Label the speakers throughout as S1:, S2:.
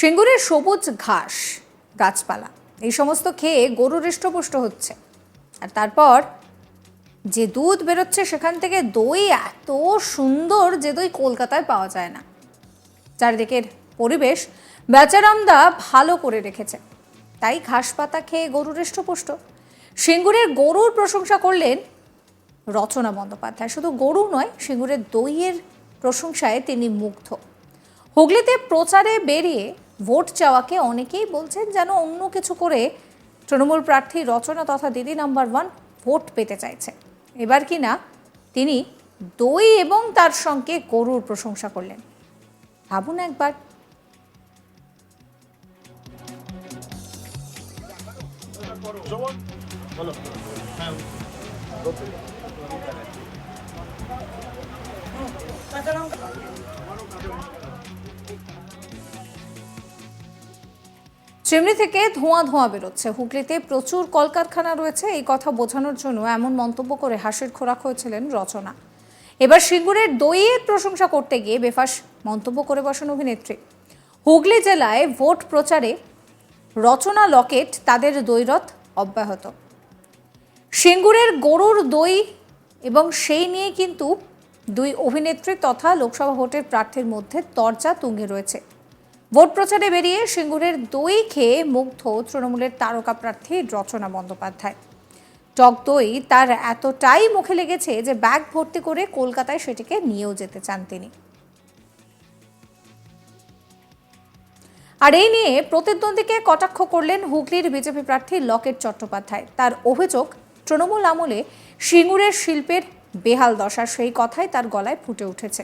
S1: সিঙ্গুরের সবুজ ঘাস, গাছপালা, এই সমস্ত খেয়ে গরু হৃষ্টপুষ্ট হচ্ছে। আর তারপর যে দুধ বেরোচ্ছে সেখান থেকে দই এত সুন্দর যে দই কলকাতায় পাওয়া যায় না। চারিদিকের পরিবেশ বেচারামদা ভালো করে রেখেছে। তাই ঘাস পাতা খেয়ে গরু হৃষ্টপুষ্ট। সিঙ্গুরের গরুর প্রশংসা করলেন রচনা বন্দ্যোপাধ্যায়। শুধু গরু নয়, সিঙ্গুরের দইয়ের প্রশংসায় তিনি মুগ্ধ। হুগলিতে প্রচারে বেরিয়ে ভোট চাওয়াকে অনেকেই বলছেন যেন অন্য কিছু করে তৃণমূল প্রার্থী রচনা তথা দিদি নাম্বার ওয়ান ভোট পেতে চাইছে। এবার কি না, তিনি দই এবং তার সঙ্গে গরুর প্রশংসা করলেন। ভাবুন একবার। চিমনি থেকে ধোঁয়া ধোঁয়া বেরোচ্ছে। হুগলিতে প্রচুর কলকারখানা রয়েছে। এই কথা বোঝানোর জন্য এমন মন্তব্য করে হাসির খোরাক হয়েছিলেন রচনা। এবার সিঙ্গুরের দইয়ের প্রশংসা করতে গিয়ে বেফাস মন্তব্য করে বসেন অভিনেত্রী। হুগলি জেলায় ভোট প্রচারে রচনা লকেট তাদের দৈরথ অব্যাহত। সিঙ্গুরের গরুর দই এবং সেই নিয়ে কিন্তু দুই অভিনেত্রী তথা লোকসভা ভোটের প্রার্থীর মধ্যে তরজা তুঙ্গে রয়েছে। ভোট প্রচারে বেরিয়ে সিঙ্গুরের দই খেয়ে মুগ্ধ তৃণমূলের তারকা প্রার্থী রচনা বন্দ্যোপাধ্যায়। টক দই তার এতটাই মুখে লেগেছে যে ব্যাগ ভর্তি করে কলকাতায় সেটিকে নিয়েও যেতে চান তিনি। আর এই নিয়ে প্রতিদ্বন্দ্বীকে কটাক্ষ করলেন হুগলির বিজেপি প্রার্থী লকেট চট্টোপাধ্যায়। তার অভিযোগ, তৃণমূল আমলে সিঙ্গুরের শিল্পের বেহাল দশা, সেই কথাই তার গলায় ফুটে উঠেছে।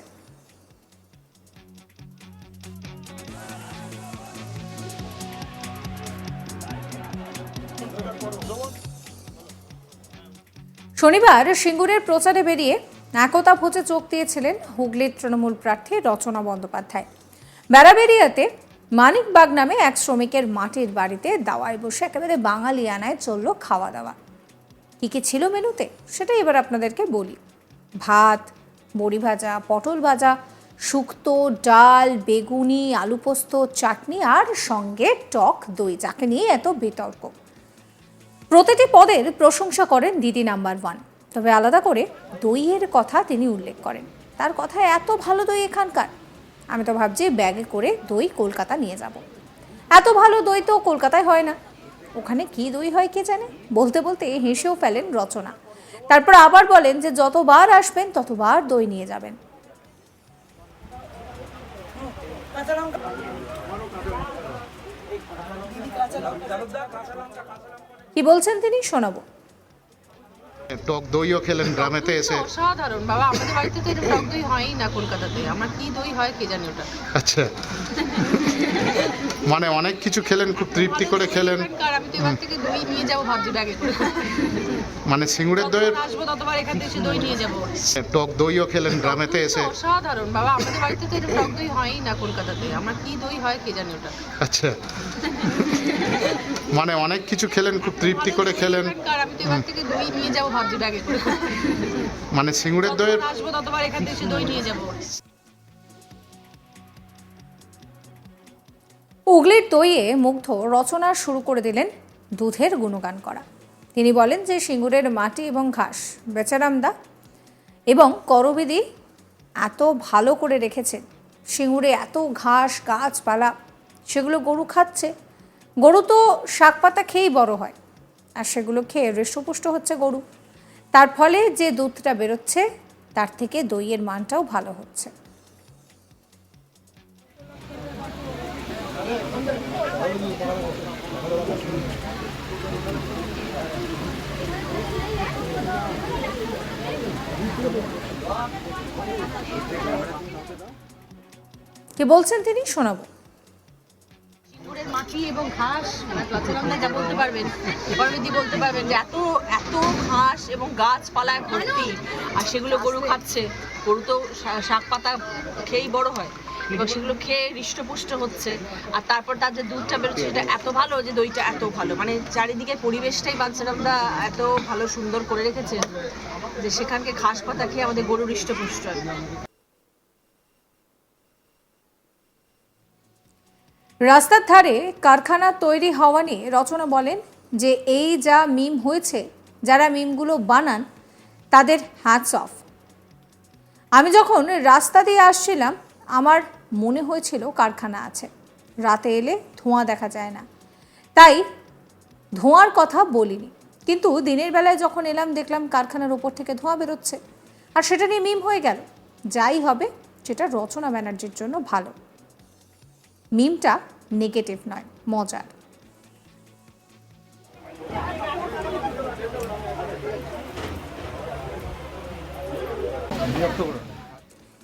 S1: শনিবার সিঙ্গুরের প্রচারে বেরিয়ে একতা ভোজে চোখ দিয়েছিলেন হুগলির তৃণমূল প্রার্থী রচনা বন্দ্যোপাধ্যায়। বেড়াবেরিয়াতে মানিকবাগ নামে এক শ্রমিকের মাটির বাড়িতে দাওয়ায় বসে একেবারে বাঙালি আনায় চলল খাওয়া দাওয়া কী কী ছিল মেনুতে? সেটা এবার আপনাদেরকে বলি। ভাত, বড়ি ভাজা, পটল ভাজা, শুক্তো, ডাল, বেগুনি, আলু পোস্ত, চাটনি আর সঙ্গে টক দই, যাকে নিয়ে এত বিতর্ক। প্রতিটি পদের প্রশংসা করেন দিদি নাম্বার ওয়ান। তবে আলাদা করে দইয়ের কথা তিনি উল্লেখ করেন। তার কথা এত ভালো দই এখানকার। আমি তো ভাবছি ব্যাগে করে দই কলকাতা নিয়ে যাব। এত ভালো দই তো কলকাতায় হয় না। ওখানে কি দই হয় কে জানে? বলতে বলতে হেসেও ফেলেন রচনা। তারপর আবার বলেন যে যতবার আসবেন, ততবার দই নিয়ে যাবেন। কি বলছেন তিনি? শোনাবো।
S2: টক দইও খেলেন গ্রামেতে এসে।
S3: অসাধারণ বাবা আমাদের বাড়িতে তো এটা টক দই হয়ই না কলকাতাতে। আমার কি দই হয় কে জানি ওটা?
S2: আচ্ছা। মানে অনেক কিছু খেলেন খুব তৃপ্তি করে খেলেন। মানে সিঙ্গুরের
S3: দই নিয়ে যাব।
S2: টক দইও খেলেন গ্রামেতে এসে।
S3: অসাধারণ বাবা আমাদের বাড়িতে তো টক দই হয়ই না কলকাতাতে। আমার কি দই হয় কে জানি ওটা।
S2: আচ্ছা। মানে অনেক কিছু খেলেন খুব তৃপ্তি করে খেলেন। মানে সিঙ্গুরের দইয়ের
S3: যতবার আসব ততবার এখান থেকে দই নিয়ে যাব।
S1: উগলির দইয়ে মুগ্ধ রচনা শুরু করে দিলেন দুধের গুণগান করা। তিনি বলেন যে সিঙ্গুরের মাটি এবং ঘাস বেচারামদা এবং করবিদি এত ভালো করে রেখেছেন সিঙ্গুরে এত ঘাস, গাছপালা, সেগুলো গরু খাচ্ছে। গরু তো শাক পাতা খেয়েই বড় হয়, আর সেগুলো খেয়ে হৃষ্টপুষ্ট হচ্ছে গরু। তার ফলে যে দুধটা বেরোচ্ছে, তার থেকে দইয়ের মানটাও ভালো হচ্ছে। কি বলছেন তিনি? শোনাবো।
S3: এবং ঘাস যা বলতে পারবেন। বলতে পারবেন এত এত ঘাস এবং গাছপালায় আর সেগুলো গরু খাচ্ছে। গরু তো শাক পাতা খেয়েই বড় হয়। এবং সেগুলো খেয়ে হৃষ্টপুষ্ট হচ্ছে। আর তারপর তার যে দুধটা বেরোচ্ছে, সেটা এত ভালো যে দইটা এত ভালো। মানে চারিদিকে পরিবেশটাই বাচ্চারামদা এত ভালো সুন্দর করে রেখেছেন যে সেখানকে ঘাস পাতা খেয়ে আমাদের গরু হৃষ্টপুষ্ট।
S1: রাস্তার ধারে কারখানা তৈরি হওয়া নিয়ে রচনা বলেন যে এই যা মিম হয়েছে, যারা মিমগুলো বানান, তাদের হ্যাটস অফ আমি যখন রাস্তা দিয়ে আসছিলাম আমার মনে হয়েছিল কারখানা আছে। রাতে এলে ধোঁয়া দেখা যায় না। তাই ধোঁয়ার কথা বলিনি। কিন্তু দিনের বেলায় যখন এলাম, দেখলাম কারখানার উপর থেকে ধোঁয়া বেরোচ্ছে। আর সেটা নিয়ে মিম হয়ে গেল। যাই হবে, সেটা রচনা ব্যানার্জির জন্য ভালো। মিমটা নেগেটিভ নয়, মজার।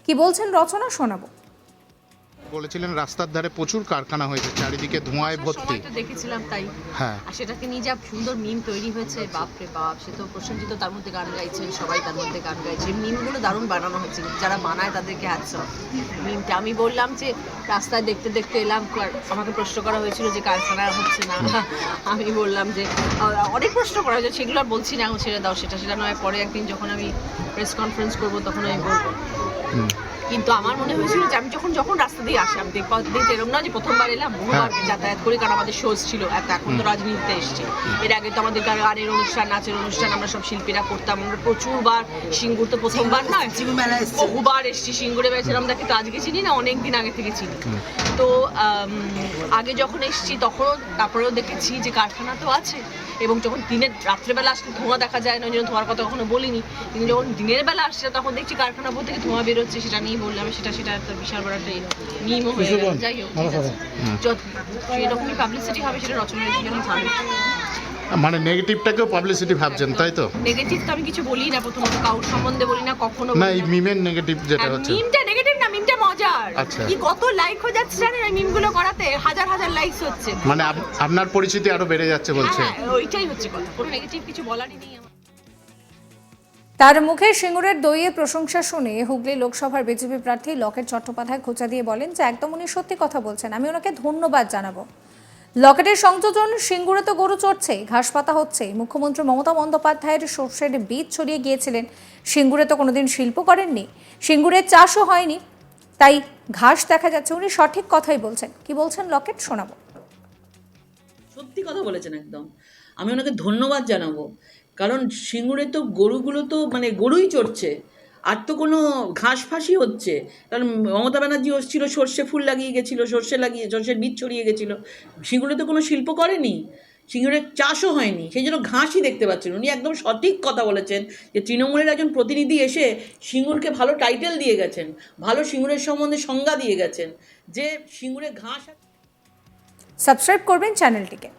S1: কি বলছেন রচনা শোনাবো।
S2: বলেছিলেন রাস্তার ধারে প্রচুর কারখানা হয়েছে চারিদিকে ধোঁয়ায় ভর্তি।
S3: সময় তো দেখেছিলাম তাই।
S2: হ্যাঁ।
S3: আর সেটাকে নিয়ে যা সুন্দর মিম তৈরি হয়েছে বাপ রে বাপ সে তো প্রসেনজিৎ তার মধ্যে গান গাইছেন সবাই তার মধ্যে গান গাইছে। মিমগুলো দারুণ বানানো হয়েছে যারা বানায় তাদেরকে হ্যাটস মিমটা আমি বললাম যে রাস্তায় দেখতে দেখতে এলাম আমাকে প্রশ্ন করা হয়েছিল যে কারখানা হচ্ছে না। আমি বললাম যে আহ, অনেক প্রশ্ন করা হয়েছে সেগুলো আর বলছি না এখন ছেড়ে দাও সেটা সেটা নয়। পরে একদিন যখন আমি প্রেস কনফারেন্স করব তখন আমি বলব।
S2: Mm.
S3: কিন্তু আমার মনে হয়েছিল যে আমি যখন যখন রাস্তা দিয়ে আসি আমি দেখবা দেখতে এরকম না যে প্রথমবার এলাম বহুবার যাতায়াত করি কারণ আমাদের শোজ ছিল এত এখন তো রাজনীতিতে এসছি। এর আগে তো আমাদের গানের অনুষ্ঠান নাচের অনুষ্ঠান আমরা সব শিল্পীরা করতাম। আমরা প্রচুরবার সিঙ্গুর তো প্রথমবার না বহুবার এসছি সিঙ্গুরে বেছিলাম দেখে তো আজকে চিনি না অনেক দিন আগে থেকে চিনি। তো আগে যখন এসছি তখনও তারপরেও দেখেছি যে কারখানা তো আছে। এবং যখন দিনের রাত্রেবেলা আসলে ধোঁয়া দেখা যায় না ওই জন্য ধোঁয়ার কথা কখনো বলিনি। কিন্তু যখন দিনের বেলা আসছে তখন দেখছি কারখানা থেকে ধোঁয়া বেরোচ্ছে সেটা নিয়ে বললাম সেটা সেটা একটা বিশাল বড় একটা নিয়মও হয়ে গেল। যাই হোক ঠিক আছে। যত সেরকমই পাবলিসিটি হবে সেটা রচনার জন্য ভালো
S2: মানে নেগেটিভটাকেও পাবলিসিটি ভাবছেন তাই তো?
S3: নেগেটিভ তো আমি কিছু বলি না প্রথমত কাউর সম্বন্ধে বলি না কখনো
S2: না এই মিমের নেগেটিভ যেটা হচ্ছে।
S3: মিমটা নেগেটিভ না মিমটা মজার।
S2: আচ্ছা।
S3: কি কত লাইক হয়ে যাচ্ছে জানেন? ওই মিমগুলো করাতে হাজার হাজার লাইকস হচ্ছে।
S2: মানে আপনার পরিচিতি আরও বেড়ে যাচ্ছে বলছে।
S3: হ্যাঁ হ্যাঁ, ওইটাই হচ্ছে কথা। কোনো নেগেটিভ কিছু বলারই নেই আমার।
S1: তার মুখে সিঙ্গুরের দইয়ের প্রশংসা শুনে হুগলি লোকসভার বিজেপি প্রার্থী লকেট চট্টোপাধ্যায় খোঁচা দিয়ে বলেন যে একদম উনি সত্যি কথা বলছেন, আমি ওনাকে ধন্যবাদ জানাব। লকেটের সংযোজন, সিঙ্গুরে তো গরু চড়ছে, ঘাস পাতা হচ্ছে। মুখ্যমন্ত্রী মমতা বন্দ্যোপাধ্যায়ের সর্ষের বীজ ছড়িয়ে গিয়েছিলেন। সিঙ্গুরে তো কোনোদিন শিল্প করেননি। সিঙ্গুরের চাষও হয়নি, তাই ঘাস দেখা যাচ্ছে। উনি সঠিক কথাই বলছেন। কি বলছেন লকেট? শোনাবো।
S4: সত্যি কথা বলেছেন একদম। আমি ওনাকে ধন্যবাদ জানাব। কারণ সিঙ্গুরে তো গরুগুলো তো মানে গরুই চড়ছে, আর তো কোনো ঘাস ফাঁসি হচ্ছে। কারণ মমতা ব্যানার্জি হচ্ছিল সর্ষে ফুল লাগিয়ে গেছিল, সর্ষে লাগিয়ে, সর্ষের বীজ ছড়িয়ে গেছিল। সিঙ্গুরে তো কোনো শিল্প করেনি, সিঙ্গুরের চাষও হয়নি, সেই জন্য ঘাসই দেখতে পাচ্ছেন। উনি একদম সঠিক কথা বলেছেন যে তৃণমূলের একজন প্রতিনিধি এসে সিঙ্গুরকে ভালো টাইটেল দিয়ে গেছেন, ভালো সিঙ্গুরের সম্বন্ধে সংজ্ঞা দিয়ে গেছেন যে সিঙ্গুরে ঘাস
S1: সাবস্ক্রাইব করবেন চ্যানেলটিকে।